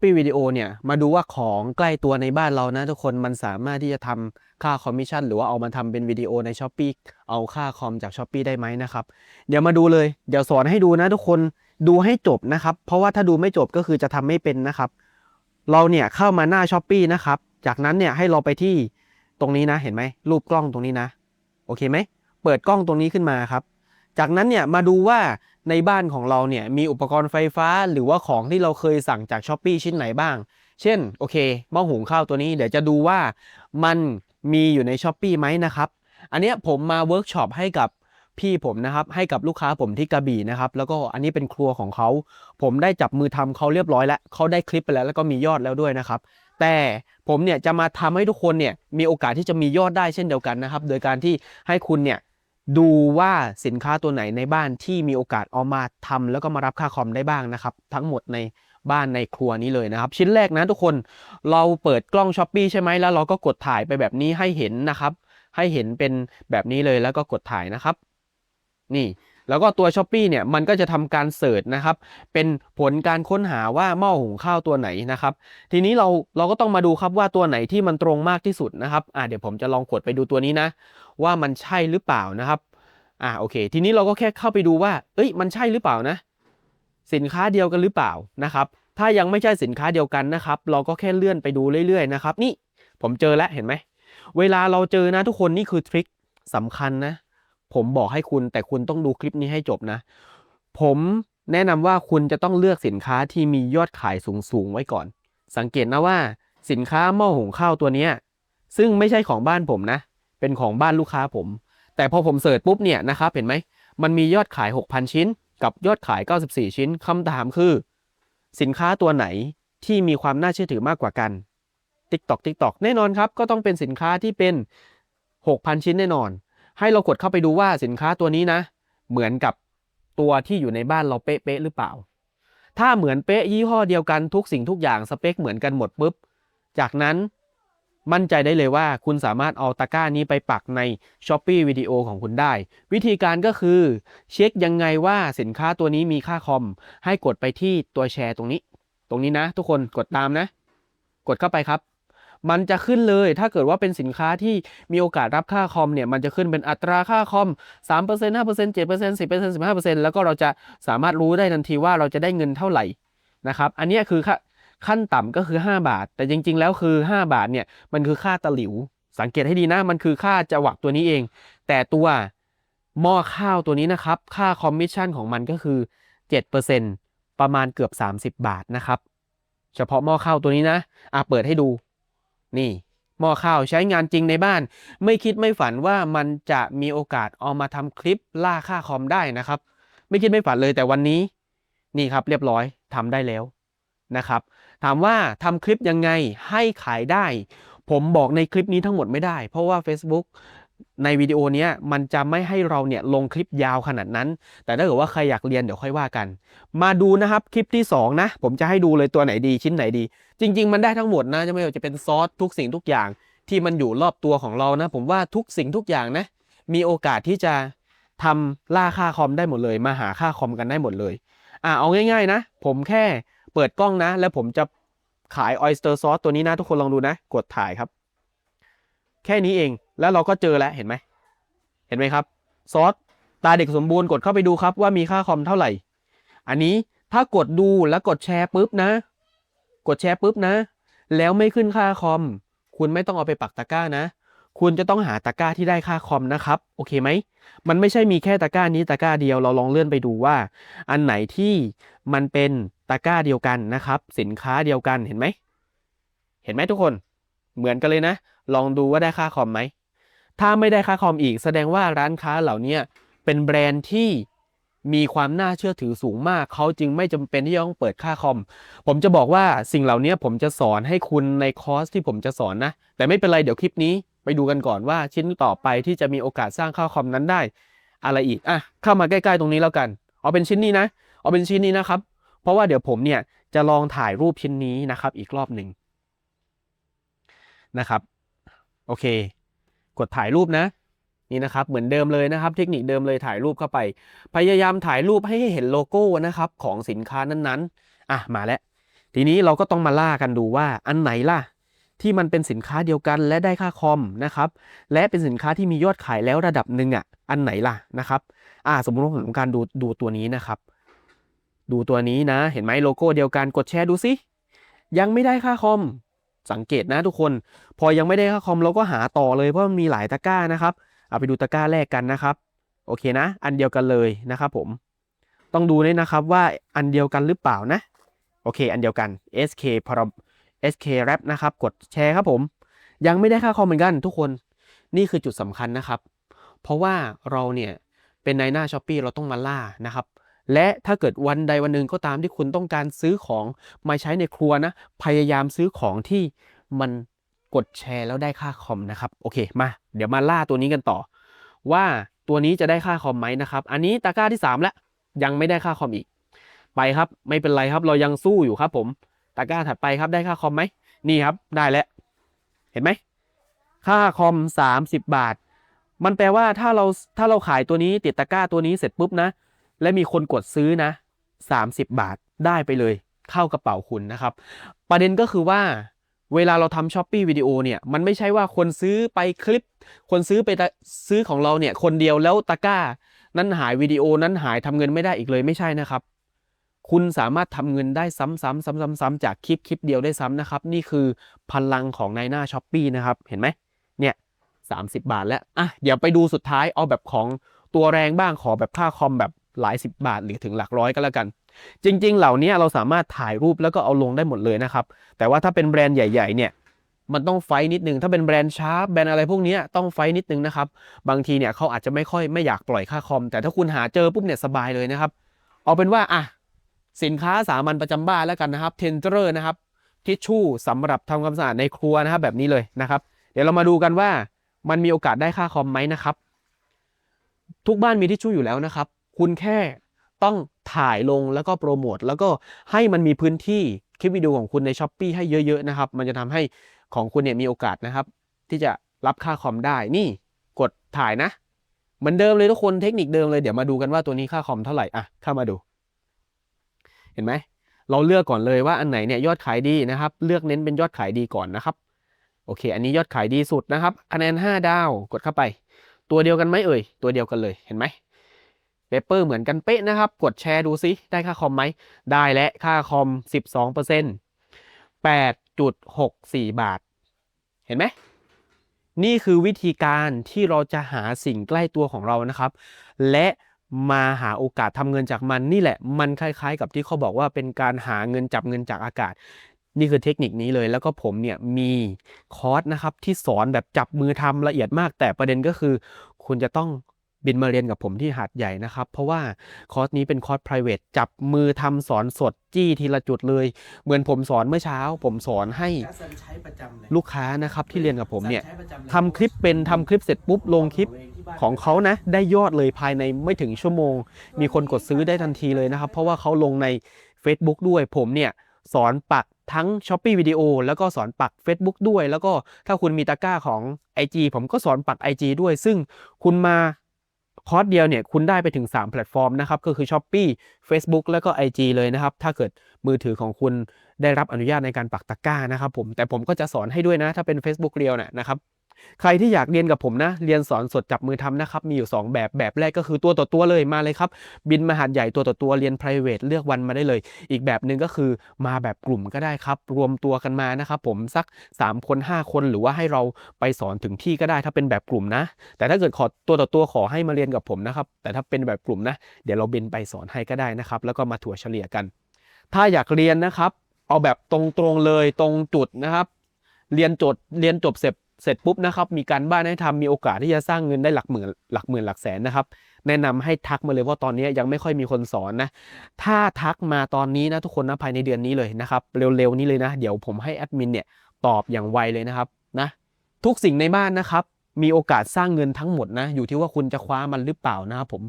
ปี้วิดีโอเนี่ยมาดูว่าของใกล้ตัวในบ้านเรานะทุกคนมันสามารถที่จะทำค่าคอมมิชชั่นหรือว่าเอามาทำเป็นวิดีโอใน s h อ p e e เอาค่าคอมจาก s h อ p e e ได้ไหมนะครับ เดี๋ยวมาดูเลย เดี๋ยวสอนให้ดูนะทุกคนดูให้จบนะครับ เพราะว่าถ้าดูไม่จบก็คือจะทำไม่เป็นนะครับ เราเนี่ยเข้ามาหน้า s h อ p e e นะครับ จากนั้นเนี่ยให้เราไปที่ตรงนี้นะเห็นไหมรูปกล้องตรงนี้นะ โอเคไหมเปิดกล้องตรงนี้ขึ้นมาครับ จากนั้นเนี่ยมาดูว่า ในบ้านของเราเนี่ยมีอุปกรณ์ไฟฟ้าหรือว่าของที่เราเคยสั่งจากช้อปปีชิ้นไหนบ้าง เช่นโอเคหม้อหุงข้าวตัวนี้เดี๋ยวจะดูว่ามันมีอยู่ในช้อปปีไหมนะครับ อันเนี้ยผมมาเวิร์กช็อปให้กับพี่ผมนะครับให้กับลูกค้าผมที่กระบี่นะครับแล้วก็อันนี้เป็นครัวของเขา ผมได้จับมือทำเขาเรียบร้อยแล้วเขาได้คลิปไปแล้วแล้วก็มียอดแล้วด้วยนะครับแต่ผมเนี่ยจะมาทำให้ทุกคนเนี่ยมีโอกาสที่จะมียอดได้เช่นเดียวกันนะครับ โดยการที่ให้คุณเนี่ย ดูว่าสินค้าตัวไหนในบ้านที่มีโอกาสเอามาทำแล้วก็มารับค่าคอมได้บ้างนะครับ ทั้งหมดในบ้านในครัวนี้เลยนะครับ ชิ้นแรกนะทุกคนเราเปิดกล้องช้อปปีใช่ไหมแล้วเราก็กดถ่ายไปแบบนี้ให้เห็นนะครับ ให้เห็นเป็นแบบนี้เลยแล้วก็กดถ่ายนะครับ นี่ แล้วก็ตัว s h อ p e e เนี่ยมันก็จะทำการเสิร์ชนะครับเป็นผลการค้นหาว่าหม้อหุงข้าวตัวไหนนะครับทีนี้เราเราก็ต้องมาดูครับว่าตัวไหนที่มันตรงมากที่สุดนะครับอ่าเดี๋ยวผมจะลองกดไปดูตัวนี้นะ ว่ามันใช่หรือเปล่านะครับอ่าโอเค ทีนี้เราก็แค่เข้าไปดูว่า เอ้ยมันใช่หรือเปล่านะ สินค้าเดียวกันหรือเปล่านะครับ ถ้ายังไม่ใช่สินค้าเดียวกันนะครับ เราก็แค่เลื่อนไปดูเรื่อยๆนะครับนี่ผมเจอแล้วเห็นไหมเวลาเราเจอนะทุกคนนี่คือทริคสำคัญนะ ผมบอกให้คุณแต่คุณต้องดูคลิปนี้ให้จบนะ ผมแนะนำว่าคุณจะต้องเลือกสินค้าที่มียอดขายสูงๆไว้ก่อน สังเกตนะว่าสินค้าหม้อหุงข้าวตัวเนี้ซึ่งไม่ใช่ของบ้านผมนะ เป็นของบ้านลูกค้าผม แต่พอผมเสิร์ชปุ๊บเนี่ยนะครับเห็นไหม มันมียอดขาย 6,000 ชิ้น กับยอดขาย 94 ชิ้นคำถามคือ สินค้าตัวไหนที่มีความน่าเชื่อถือมากกว่ากัน TikTok TikTok แน่นอนครับ ก็ต้องเป็นสินค้าที่เป็น 6,000 ชิ้นแน่นอน ให้เรากดเข้าไปดูว่าสินค้าตัวนี้นะ เหมือนกับตัวที่อยู่ในบ้านเราเป๊ะๆหรือเปล่า ถ้าเหมือนเป๊ะยี่ห้อเดียวกันทุกสิ่งทุกอย่างสเปคเหมือนกันหมดปุ๊บ จากนั้นมั่นใจได้เลยว่าคุณสามารถเอาตะกร้านี้ไปปักใน s h อ p e e วิดีโอของคุณได้ วิธีการก็คือ เช็คยังไงว่าสินค้าตัวนี้มีค่าคอม ให้กดไปที่ตัวแชร์ตรงนี้ ตรงนี้นะ ทุกคนกดตามนะ กดเข้าไปครับ มันจะขึ้นเลยถ้าเกิดว่าเป็นสินค้าที่มีโอกาสรับค่าคอมเนี่ยมันจะขึ้นเป็นอัตราค่าคอม 3% 5% 7% 10% 15%แล้วก็เราจะสามารถรู้ได้ทันทีว่าเราจะได้เงินเท่าไหร่นะครับอันนี้คือขั้นต่ำก็คือ 5 บาท แต่จริง ๆ แล้วคือ 5 บาทเนี่ยมันคือค่าตะหลิว สังเกตให้ดีนะมันคือค่าจะหวักตัวนี้เอง แต่ตัวหม้อข้าวตัวนี้นะครับค่าคอมมิชชั่นของมันก็คือ 7%ประมาณเกือบ 30 บาทนะครับ เฉพาะหม้อข้าวตัวนี้นะอะเปิดให้ดู นี่หม้อข้าวใช้งานจริงในบ้าน ไม่คิดไม่ฝันว่ามันจะมีโอกาสเอามาทำคลิปล่าค่าคอมได้นะครับ ไม่คิดไม่ฝันเลยแต่วันนี้ นี่ครับเรียบร้อยทำได้แล้วนะครับ ถามว่าทำคลิปยังไงให้ขายได้ ผมบอกในคลิปนี้ทั้งหมดไม่ได้ เพราะว่า Facebook ในวิดีโอนี้มันจะไม่ให้เราเนี่ยลงคลิปยาวขนาดนั้น แต่ถ้าเกิดว่าใครอยากเรียนเดี๋ยวค่อยว่ากัน มาดูนะครับคลิปที่ 2 นะ ผมจะให้ดูเลยตัวไหนดีชิ้นไหนดี จริง ๆ มันได้ทั้งหมดนะจะไม่ว่าจะเป็นซอสทุกสิ่งทุกอย่าง ที่มันอยู่รอบตัวของเรานะ ผมว่าทุกสิ่งทุกอย่างนะ มีโอกาสที่จะทำล่าค่าคอมได้หมดเลย มาหาค่าคอมกันได้หมดเลยอ่าเอาง่าย ๆนะ ผมแค่เปิดกล้องนะ แล้วผมจะขาย oyster sauce ตัวนี้นะทุกคนลองดูนะ กดถ่ายครับ แค่นี้เอง แล้วเราก็เจอแล้วเห็นไหม เห็นไหมครับ ซอสตาเด็กสมบูรณ์กดเข้าไปดูครับว่ามีค่าคอมเท่าไหร่ อันนี้ถ้ากดดูแล้วกดแชร์ปุ๊บนะ กดแชร์ปุ๊บนะ แล้วไม่ขึ้นค่าคอม คุณไม่ต้องเอาไปปักตะกร้านะ คุณจะต้องหาตะกร้าที่ได้ค่าคอมนะครับ โอเคไหม มันไม่ใช่มีแค่ตะกร้านี้ตะกร้าเดียว เราลองเลื่อนไปดูว่า อันไหนที่มันเป็นตะกร้าเดียวกันนะครับ สินค้าเดียวกัน เห็นไหม เห็นไหมทุกคน เหมือนกันเลยนะ ลองดูว่าได้ค่าคอมไหม ถ้าไม่ได้ค่าคอมอีก แสดงว่าร้านค้าเหล่านี้เป็นแบรนด์ที่มีความน่าเชื่อถือสูงมาก เขาจึงไม่จำเป็นที่จะต้องเปิดค่าคอม ผมจะบอกว่าสิ่งเหล่านี้ผมจะสอนให้คุณในคอร์สที่ผมจะสอนนะ แต่ไม่เป็นไรเดี๋ยวคลิปนี้ ไปดูกันก่อนว่าชิ้นต่อไปที่จะมีโอกาสสร้างค่าคอมนั้นได้ อะไรอีกอะเข้ามาใกล้ๆตรงนี้แล้วกัน เอาเป็นชิ้นนี้นะ เอาเป็นชิ้นนี้นะครับ เพราะว่าเดี๋ยวผมเนี่ยจะลองถ่ายรูปชิ้นนี้นะครับ อีกรอบหนึ่งนะครับ โอเค กดถ่ายรูปนะ นี่นะครับ เหมือนเดิมเลยนะครับ เทคนิคเดิมเลยถ่ายรูปเข้าไป พยายามถ่ายรูปให้เห็นโลโก้นะครับของสินค้านั้นๆ อะมาแล้ว ทีนี้เราก็ต้องมาล่ากันดูว่าอันไหนล่ะ ที่มันเป็นสินค้าเดียวกันและได้ค่าคอมนะครับและเป็นสินค้าที่มียอดขายแล้วระดับหนึ่งอะอันไหนล่ะนะครับอ่าสมมติว่าผมต้องการดูดูตัวนี้นะครับดูตัวนี้นะ เห็นไหมโลโก้เดียวกันกดแชร์ดูสิยังไม่ได้ค่าคอม สังเกตนะทุกคน พอยังไม่ได้ค่าคอมเราก็หาต่อเลยเพราะมันมีหลายตะกร้านะครับ เอาไปดูตะกร้าแรกกันนะครับ โอเคนะ อันเดียวกันเลยนะครับผม ต้องดูด้วยนะครับว่าอันเดียวกันหรือเปล่านะ โอเค อันเดียวกัน SK พร SK Rap นะครับ กดแชร์ครับผม ยังไม่ได้ค่าคอมเหมือนกัน ทุกคน นี่คือจุดสำคัญนะครับ เพราะว่าเราเนี่ยเป็นในหน้าช้อปปีเราต้องมาล่านะครับ และถ้าเกิดวันใดวันหนึ่งก็ตามที่คุณต้องการซื้อของมาใช้ในครัวนะ พยายามซื้อของที่มันกดแชร์แล้วได้ค่าคอมนะครับ โอเคมา เดี๋ยวมาล่าตัวนี้กันต่อ ว่าตัวนี้จะได้ค่าคอมไหมนะครับ อันนี้ตะกร้าที่ 3 แล้ว ยังไม่ได้ค่าคอมอีก ไปครับไม่เป็นไรครับเรายังสู้อยู่ครับผมตะกร้าถัดไปครับได้ค่าคอมไหมนี่ครับได้แล้ว เห็นไหมค่าคอม 30 บาท มันแปลว่าถ้าเราถ้าเราขายตัวนี้ติดตะกร้าตัวนี้เสร็จปุ๊บนะ และมีคนกดซื้อนะ 30 บาทได้ไปเลย เข้ากระเป๋าคุณนะครับ ประเด็นก็คือว่าเวลาเราทำช้อปปี้วิดีโอเนี่ย มันไม่ใช่ว่าคนซื้อไปคลิป คนซื้อไปซื้อของเราเนี่ย คนเดียวแล้วตะก้า นั้นหายวิดีโอนั้นหายทำเงินไม่ได้อีกเลยไม่ใช่นะครับ คุณสามารถทำเงินได้ซ้ำๆซ้ำๆๆ จากคลิปคลิปเดียวได้ซ้ำนะครับ นี่คือพลังของในหน้าช้อปปีนะครับ เห็นไหมเนี่ย30บาทแล้วอะเดี๋ยวไปดูสุดท้ายเอาแบบของตัวแรงบ้างขอแบบค่าคอมแบบ หลายสิบบาท หรือถึงหลักร้อยก็แล้วกัน จริง ๆ เหล่านี้เราสามารถถ่ายรูปแล้วก็เอาลงได้หมดเลยนะครับ แต่ว่าถ้าเป็นแบรนด์ใหญ่ๆเนี่ยมันต้องไฟนิดนึง ถ้าเป็นแบรนด์ชาร์ปแบรนด์อะไรพวกนี้ต้องไฟนิดนึงนะครับ บางทีเนี่ยเขาอาจจะไม่ค่อยไม่อยากปล่อยค่าคอม แต่ถ้าคุณหาเจอปุ๊บเนี่ยสบายเลยนะครับ เอาเป็นว่าอะสินค้าสามัญประจำบ้านแล้วกันนะครับเทนเจอร์นะครับทิชชู่สำหรับทำความสะอาดในครัวนะครับแบบนี้เลยนะครับ เดี๋ยวเรามาดูกันว่ามันมีโอกาสได้ค่าคอมไหมนะครับ ทุกบ้านมีทิชชู่อยู่แล้วนะครับ คุณแค่ต้องถ่ายลงแล้วก็โปรโมทแล้วก็ให้มันมีพื้นที่คลิปวิดีโอของคุณในช้อปปีให้เยอะๆนะครับ มันจะทำให้ของคุณเนี่ยมีโอกาสนะครับ ที่จะรับค่าคอมได้นี่กดถ่ายนะเหมือนเดิมเลยทุกคนเทคนิคเดิมเลยเดี๋ยวมาดูกันว่าตัวนี้ค่าคอมเท่าไหร่อะเข้ามาดู เห็นไหมเราเลือกก่อนเลยว่าอันไหนเนี่ยยอดขายดีนะครับ เลือกเน้นเป็นยอดขายดีก่อนนะครับ โอเค อันนี้ยอดขายดีสุดนะครับคะแนน5ดาวกดเข้าไป ตัวเดียวกันไหมเอ่ยตัวเดียวกันเลยเห็นไหม เปเปอร์เหมือนกันเป๊ะนะครับ กดแชร์ดูซิ ได้ค่าคอมไหม ได้และค่าคอม 12% 8.64 บาท เห็นไหม นี่คือวิธีการที่เราจะหาสิ่งใกล้ตัวของเรานะครับ และมาหาโอกาสทำเงินจากมันนี่แหละ มันคล้ายๆ กับที่เขาบอกว่าเป็นการหาเงินจับเงินจากอากาศ นี่คือเทคนิคนี้เลย แล้วก็ผมเนี่ยมีคอร์สนะครับที่สอนแบบจับมือทำละเอียดมาก แต่ประเด็นก็คือ คุณจะต้อง บินมาเรียนกับผมที่หาดใหญ่นะครับ เพราะว่าคอร์สนี้เป็นคอร์ส private จับมือทำสอนสดจี้ทีละจุดเลย เหมือนผมสอนเมื่อเช้า ผมสอนให้ใช้ประจำเลยลูกค้านะครับที่เรียนกับผมเนี่ยใช้ประจำเลยทำคลิปเป็นทำคลิปเสร็จปุ๊บลงคลิปของเขานะ ได้ยอดเลยภายในไม่ถึงชั่วโมง มีคนกดซื้อได้ทันทีเลยนะครับ เพราะว่าเขาลงใน Facebook ด้วยผมเนี่ยสอนปักทั้ง s h อ p e e วิดีโอแล้วก็สอนปัก Facebook ด้วย แล้วก็ถ้าคุณมีตะกร้าของ IG ผมก็สอนปัก IG ด้วย ซึ่งคุณมา คอร์สเดียวเนี่ยคุณได้ไปถึง 3 แพลตฟอร์มนะครับก็คือ s h อ p e e Facebook แล้วก็ IG เลยนะครับ ถ้าเกิดมือถือของคุณได้รับอนุญาตในการปักตะกร้านะครับผมแต่ผมก็จะสอนให้ด้วยนะถ้าเป็น Facebook เรียวนะครับ ใครที่อยากเรียนกับผมนะ เรียนสอนสดจับมือทำนะครับ มีอยู่ 2 แบบ แบบแรกก็คือตัวต่อตัวเลยมาเลยครับ บินมาหาดใหญ่ตัวต่อตัวเรียน p r i v a t e เลือกวันมาได้เลย อีกแบบหนึ่งก็คือมาแบบกลุ่มก็ได้ครับ รวมตัวกันมานะครับผมสัก 3 คน 5 คนหรือว่าให้เราไปสอนถึงที่ก็ได้ถ้าเป็นแบบกลุ่มนะ แต่ถ้าเกิดขอตัวต่อตัวขอให้มาเรียนกับผมนะครับ แต่ถ้าเป็นแบบกลุ่มนะ เดี๋ยวเราบินไปสอนให้ก็ได้นะครับ แล้วก็มาถั่วเฉลี่ยกัน ถ้าอยากเรียนนะครับ เอาแบบตรงๆเลยตรงจุดนะครับ เรียนจดเรียนจบเสร็จ เสร็จปุ๊บนะครับมีการบ้านให้ทำมีโอกาสที่จะสร้างเงินได้หลักหมื่นหลักหมื่นหลักแสนนะครับ แนะนำให้ทักมาเลยว่าตอนนี้ยังไม่ค่อยมีคนสอนนะ ถ้าทักมาตอนนี้นะทุกคนนะภายในเดือนนี้เลยนะครับเร็วๆนี้เลยนะ เดี๋ยวผมให้แอดมินเนี่ยตอบอย่างไวเลยนะครับนะทุกสิ่งในบ้านนะครับมีโอกาสสร้างเงินทั้งหมดนะอยู่ที่ว่าคุณจะคว้ามันหรือเปล่านะครับผม